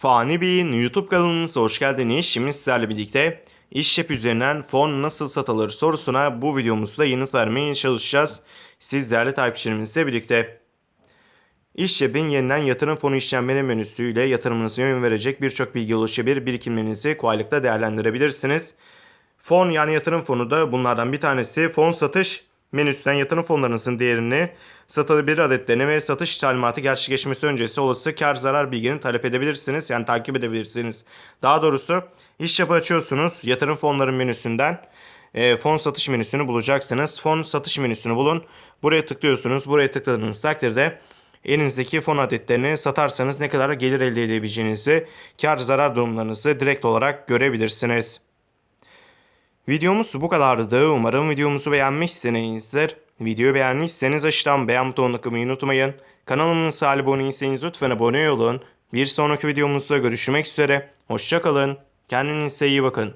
Fani Bey'in YouTube kanalımıza hoş geldiniz. Şimdi sizlerle birlikte İşçep üzerinden fon nasıl satılır sorusuna bu videomuzda yanıt vermeye çalışacağız. Siz değerli takipçilerimizle birlikte. İşçep'in yeniden yatırım fonu işlemleri menüsüyle yatırımınıza yön verecek birçok bilgi ulaşabilir. Birikimlerinizi kolaylıkla değerlendirebilirsiniz. Fon yani yatırım fonu da bunlardan bir tanesi. Fon satış menüsünden yatırım fonlarınızın değerini satılabilir adetlerini ve satış talimatı gerçekleşmesi öncesi olası kar zarar bilgilerini talep edebilirsiniz. Yani takip edebilirsiniz. Daha doğrusu iş yapı açıyorsunuz. Yatırım fonları menüsünden e, fon satış menüsünü bulacaksınız. Fon satış menüsünü bulun. Buraya tıklıyorsunuz. Buraya tıkladığınız takdirde elinizdeki fon adetlerini satarsanız ne kadar gelir elde edebileceğinizi, kar zarar durumlarınızı direkt olarak görebilirsiniz. Videomuz bu kadardı. Umarım videomuzu beğenmişsinizdir. Videoyu beğendiyseniz aşağıdan beğen butonuna tıklamayı unutmayın. Kanalımıza abone değilseniz lütfen abone olun. Bir sonraki videomuzda görüşmek üzere. Hoşçakalın. Kendinize iyi bakın.